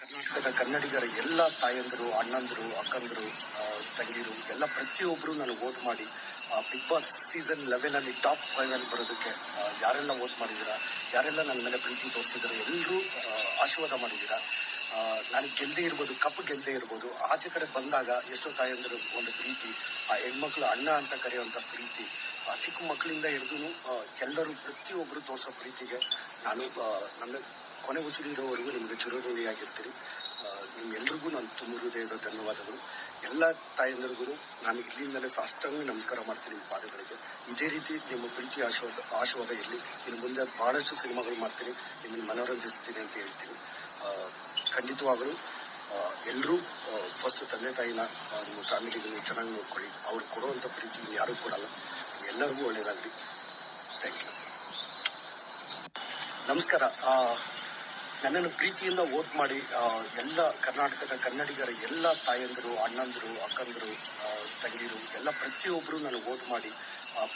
ಕರ್ನಾಟಕದ ಕನ್ನಡಿಗರ ಎಲ್ಲ ತಾಯಂದರು, ಅಣ್ಣಂದರು, ಅಕ್ಕಂದರು ತಂಗಿರು, ಎಲ್ಲ ಪ್ರತಿಯೊಬ್ಬರು ನನಗೆ ಓಟ್ ಮಾಡಿ ಬಿಗ್ ಬಾಸ್ ಸೀಸನ್ ಲೆವೆನ್ ಅಲ್ಲಿ ಟಾಪ್ ಫೈವ್ ಅಲ್ಲಿ ಬರೋದಕ್ಕೆ ಯಾರೆಲ್ಲ ವೋಟ್ ಮಾಡಿದಿರಾ ಯಾರೆಲ್ಲ ನನ್ನ ಮೇಲೆ ಪ್ರೀತಿ ತೋರಿಸಿದ್ರೆ ಎಲ್ಲರೂ ಆಶೀರ್ವಾದ ಮಾಡಿದಿರಾ ನಾನು ಗೆಲ್ಲದೆ ಇರ್ಬೋದು ಕಪ್ ಗೆಲ್ಲದೆ ಇರ್ಬೋದು, ಆಚೆ ಕಡೆ ಬಂದಾಗ ಎಷ್ಟೋ ತಾಯಂದರು ಒಂದು ಪ್ರೀತಿ, ಆ ಹೆಣ್ಮಕ್ಳು ಅಣ್ಣ ಅಂತ ಕರೆಯುವಂಥ ಪ್ರೀತಿ, ಆ ಚಿಕ್ಕ ಮಕ್ಕಳಿಂದ ಹಿಡಿದು ಎಲ್ಲರೂ ಪ್ರತಿಯೊಬ್ಬರು ತೋರಿಸೋ ಪ್ರೀತಿಗೆ ನಾನು ನನ್ನ ಕೊನೆ ಉಸಿರು ಇರೋವರೆಗೂ ನಿಮಗೆ ಚಿರೋಣಿಯಾಗಿರ್ತೀನಿ ನಿಮ್ಮೆಲ್ರಿಗೂ ನಾನು ತುಂಬ ಹೃದಯದ ಧನ್ಯವಾದಗಳು. ಎಲ್ಲ ತಾಯಂದರಿಗೂ ನಾನು ಇಲ್ಲಿಂದಲೇ ಸಾಷ್ಟಾಂಗ ನಮಸ್ಕಾರ ಮಾಡ್ತೀನಿ ನಿಮ್ಮ ಪಾದಗಳಿಗೆ. ಇದೇ ರೀತಿ ನಿಮ್ಮ ಪ್ರೀತಿ ಆಶೀರ್ವಾದ ಆಶೀರ್ವಾದ ಇರಲಿ ಇನ್ನು ಮುಂದೆ ಬಹಳಷ್ಟು ಸಿನಿಮಾಗಳು ಮಾಡ್ತೀನಿ, ನಿಮ್ಮನ್ನು ಮನೋರಂಜಿಸ್ತೀನಿ ಅಂತ ಹೇಳ್ತೀನಿ. ಖಂಡಿತವಾಗಲೂ ಎಲ್ಲರೂ ಫಸ್ಟ್ ತಂದೆ ತಾಯಿನ ನಿಮ್ಮ ಫ್ಯಾಮಿಲಿಗೂ ಚೆನ್ನಾಗಿ ನೋಡ್ಕೊಳ್ಳಿ. ಅವ್ರು ಕೊಡುವಂಥ ಪ್ರೀತಿ ಯಾರೂ ಕೊಡಲ್ಲ. ಎಲ್ಲರಿಗೂ ಒಳ್ಳೆಯದಾಗಲಿ. ಥ್ಯಾಂಕ್ ಯು ನಮಸ್ಕಾರ. ನನ್ನನ್ನು ಪ್ರೀತಿಯಿಂದ ವೋಟ್ ಮಾಡಿ ಎಲ್ಲ ಕರ್ನಾಟಕದ ಕನ್ನಡಿಗರ ಎಲ್ಲ ತಾಯಂದಿರು, ಅಣ್ಣಂದಿರು, ಅಕ್ಕಂದಿರು ತಂಗಿರು, ಎಲ್ಲ ಪ್ರತಿಯೊಬ್ಬರು ನನಗೆ ವೋಟ್ ಮಾಡಿ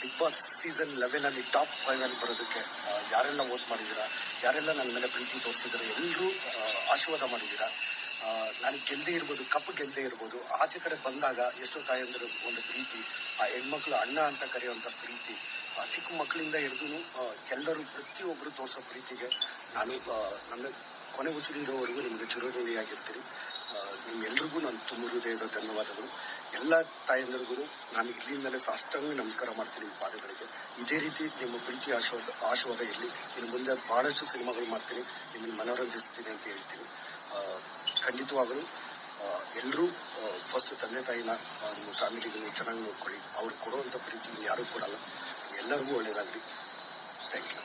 ಬಿಗ್ ಬಾಸ್ ಸೀಸನ್ ಲೆವೆನ್ ಅಲ್ಲಿ ಟಾಪ್ ಫೈವ್ ಅಲ್ಲಿ ಬರೋದಕ್ಕೆ ಯಾರೆಲ್ಲ ವೋಟ್ ಮಾಡಿದ್ದೀರಾ, ಯಾರೆಲ್ಲ ನನ್ನ ಮೇಲೆ ಪ್ರೀತಿ ತೋರಿಸಿದ್ದಾರೆ, ಎಲ್ಲರೂ ಆಶೀರ್ವಾದ ಮಾಡಿದ್ದೀರಾ. ನಾನು ಗೆಲ್ಲದೆ ಇರ್ಬೋದು, ಕಪ್ಪು ಗೆಲ್ಲದೆ ಇರ್ಬೋದು, ಆಚೆ ಕಡೆ ಬಂದಾಗ ಎಷ್ಟೋ ತಾಯಂದಿರು ಒಂದು ಪ್ರೀತಿ, ಆ ಹೆಣ್ಮಕ್ಳು ಅಣ್ಣ ಅಂತ ಕರೆಯುವಂಥ ಪ್ರೀತಿ, ಆ ಚಿಕ್ಕ ಮಕ್ಕಳಿಂದ ಹಿಡಿದು ಎಲ್ಲರೂ ಪ್ರತಿಯೊಬ್ಬರು ತೋರಿಸೋ ಪ್ರೀತಿಗೆ ನಾನು ನನ್ನ ಕೊನೆ ಉಸಿರು ಇರೋವರೆಗೂ ನಿಮಗೆ ಚಿರೋಣಿಯಾಗಿರ್ತೀನಿ ನಿಮ್ಮೆಲ್ರಿಗೂ ನಾನು ತುಂಬ ಹೃದಯದ ಧನ್ಯವಾದಗಳು. ಎಲ್ಲ ತಾಯಂದಿರಿಗೂ ನಾನು ಇಲ್ಲಿಂದಲೇ ಸಾಷ್ಟಾಂಗ ನಮಸ್ಕಾರ ಮಾಡ್ತೀನಿ ನಿಮ್ಮ ಪಾದಗಳಿಗೆ. ಇದೇ ರೀತಿ ನಿಮ್ಮ ಪ್ರೀತಿ ಆಶೀರ್ವಾದ ಆಶೀರ್ವಾದ ಇರಲಿ. ಇನ್ನು ಮುಂದೆ ಭಾಳಷ್ಟು ಸಿನಿಮಾಗಳು ಮಾಡ್ತೀನಿ, ನಿಮ್ಮನ್ನು ಮನೋರಂಜಿಸ್ತೀನಿ ಅಂತ ಹೇಳ್ತೀನಿ. ಖಂಡಿತವಾಗಲೂ ಎಲ್ಲರೂ ಫಸ್ಟ್ ತಂದೆ ತಾಯಿನ ನಿಮ್ಮ ಫ್ಯಾಮಿಲಿಗಳು ಚೆನ್ನಾಗಿ ನೋಡ್ಕೊಳ್ಳಿ. ಅವ್ರು ಕೊಡುವಂಥ ಪ್ರೀತಿ ಯಾರೂ ಕೊಡಲ್ಲ. ಎಲ್ಲರಿಗೂ ಒಳ್ಳೆಯದಾಗಲಿ ಥ್ಯಾಂಕ್ ಯು